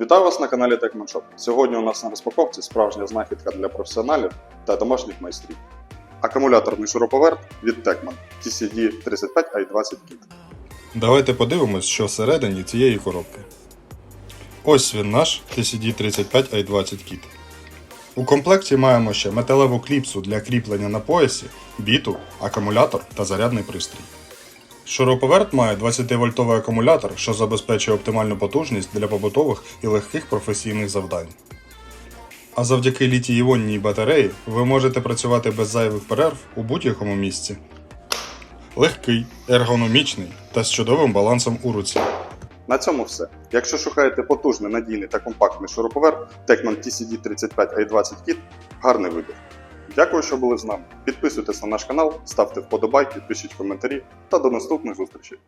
Вітаю вас на каналі Techman Shop. Сьогодні у нас на розпаковці справжня знахідка для професіоналів та домашніх майстрів. Акумуляторний шуруповерт від Techman TCD 35i20 Kit. Давайте подивимось, що всередині цієї коробки. Ось він наш TCD35i20 Kit. У комплекті маємо ще металеву кліпсу для кріплення на поясі, біту, акумулятор та зарядний пристрій. Шуруповерт має 20-вольтовий акумулятор, що забезпечує оптимальну потужність для побутових і легких професійних завдань. А завдяки літій-іонній батареї ви можете працювати без зайвих перерв у будь-якому місці. Легкий, ергономічний та з чудовим балансом у руці. На цьому все. Якщо шукаєте потужний, надійний та компактний шуруповерт, Techman TCD 35i20 Kit гарний вибір. Дякую, що були з нами. Підписуйтесь на наш канал, ставте вподобайки, пишіть коментарі та до наступних зустрічей.